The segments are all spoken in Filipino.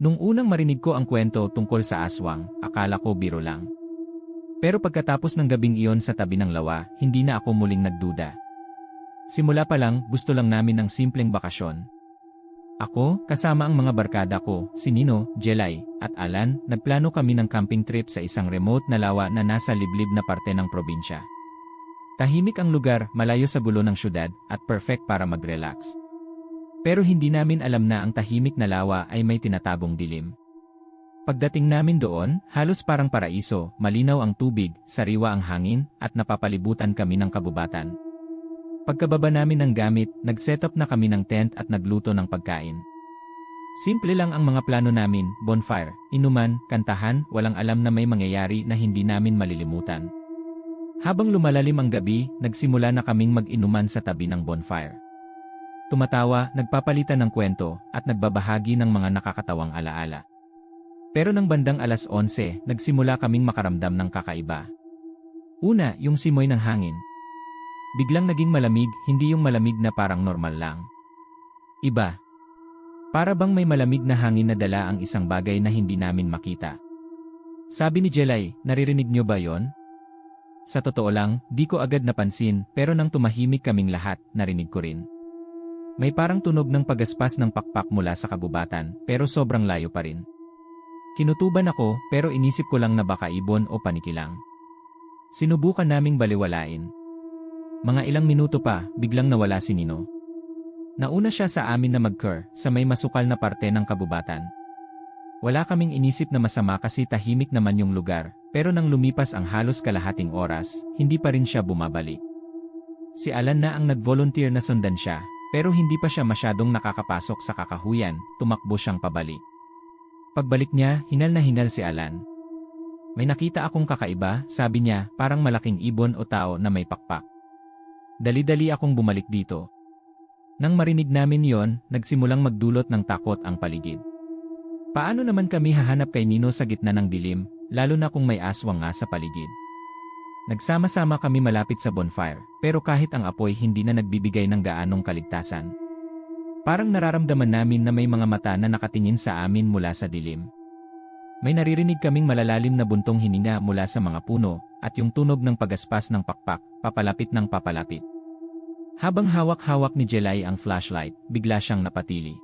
Nung unang marinig ko ang kwento tungkol sa aswang, akala ko biro lang. Pero pagkatapos ng gabing iyon sa tabi ng lawa, hindi na ako muling nagduda. Simula pa lang, gusto lang namin ng simpleng bakasyon. Ako, kasama ang mga barkada ko, si Nino, Jelay, at Alan, nagplano kami ng camping trip sa isang remote na lawa na nasa liblib na parte ng probinsya. Tahimik ang lugar, malayo sa gulo ng syudad, at perfect para mag-relax. Pero hindi namin alam na ang tahimik na lawa ay may tinatagong dilim. Pagdating namin doon, halos parang paraiso, malinaw ang tubig, sariwa ang hangin, at napapalibutan kami ng kabubatan. Pagkababa namin ng gamit, nag-setup na kami ng tent at nagluto ng pagkain. Simple lang ang mga plano namin, bonfire, inuman, kantahan, walang alam na may mangyayari na hindi namin malilimutan. Habang lumalalim ang gabi, nagsimula na kaming mag-inuman sa tabi ng bonfire. Tumatawa, nagpapalitan ng kwento, at nagbabahagi ng mga nakakatawang alaala. Pero nang bandang alas 11, nagsimula kaming makaramdam ng kakaiba. Una, yung simoy ng hangin. Biglang naging malamig, hindi yung malamig na parang normal lang. Iba. Para bang may malamig na hangin na dala ang isang bagay na hindi namin makita. Sabi ni Jelay, naririnig niyo ba yon? Sa totoo lang, di ko agad napansin, pero nang tumahimik kaming lahat, narinig ko rin. May parang tunog ng pagaspas ng pakpak mula sa kagubatan, pero sobrang layo pa rin. Kinutuban ako, pero inisip ko lang na baka ibon o paniki lang. Sinubukan naming baliwalain. Mga ilang minuto pa, biglang nawala si Nino. Nauna siya sa amin na mag-cur, sa may masukal na parte ng kabubatan. Wala kaming inisip na masama kasi tahimik naman yung lugar, pero nang lumipas ang halos kalahating oras, hindi pa rin siya bumabalik. Si Alan na ang nag-volunteer na sundan siya, pero hindi pa siya masyadong nakakapasok sa kakahuyan, tumakbo siyang pabalik. Pagbalik niya, hinal na hinal si Alan. May nakita akong kakaiba, sabi niya, parang malaking ibon o tao na may pakpak. Dali-dali akong bumalik dito. Nang marinig namin yon, nagsimulang magdulot ng takot ang paligid. Paano naman kami hahanap kay Nino sa gitna ng dilim, lalo na kung may aswang nga sa paligid? Nagsama-sama kami malapit sa bonfire, pero kahit ang apoy hindi na nagbibigay ng gaanong kaligtasan. Parang nararamdaman namin na may mga mata na nakatingin sa amin mula sa dilim. May naririnig kaming malalalim na buntong hininga mula sa mga puno, at yung tunog ng pagaspas ng pakpak, papalapit ng papalapit. Habang hawak-hawak ni Jelay ang flashlight, bigla siyang napatili.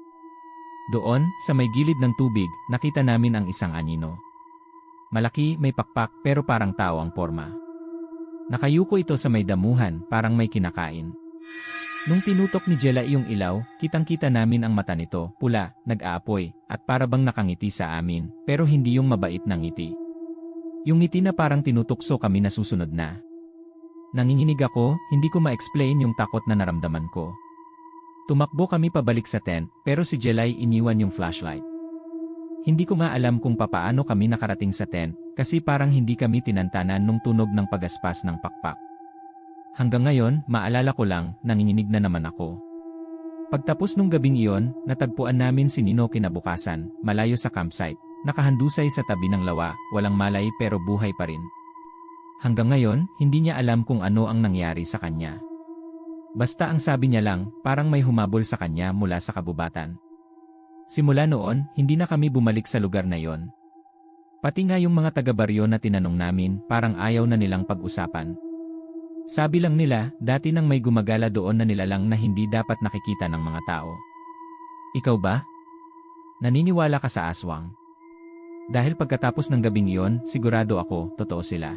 Doon, sa may gilid ng tubig, nakita namin ang isang anino. Malaki, may pakpak, pero parang tao ang forma. Nakayuko ito sa may damuhan, parang may kinakain. Nung tinutok ni Jela yung ilaw, kitang-kita namin ang mata nito, pula, nag-aapoy, at para bang nakangiti sa amin, pero hindi yung mabait na ngiti. Yung ngiti na parang tinutukso kami na susunod na. Nanginginig ako, hindi ko ma-explain yung takot na naramdaman ko. Tumakbo kami pabalik sa tent, pero si Jelay iniwan yung flashlight. Hindi ko nga alam kung papaano kami nakarating sa tent, kasi parang hindi kami tinantanan nung tunog ng pagaspas ng pakpak. Hanggang ngayon, maalala ko lang, nanginginig na naman ako. Pagtapos nung gabing iyon, natagpuan namin si Nino kinabukasan, malayo sa campsite, nakahandusay sa tabi ng lawa, walang malay pero buhay pa rin. Hanggang ngayon, hindi niya alam kung ano ang nangyari sa kanya. Basta ang sabi niya lang, parang may humabol sa kanya mula sa kabubatan. Simula noon, hindi na kami bumalik sa lugar na yon. Pati nga yung mga taga-baryo na tinanong namin, parang ayaw na nilang pag-usapan. Sabi lang nila, dati nang may gumagala doon na nilalang na hindi dapat nakikita ng mga tao. Ikaw ba? Naniniwala ka sa aswang? Dahil pagkatapos ng gabing iyon, sigurado ako, totoo sila.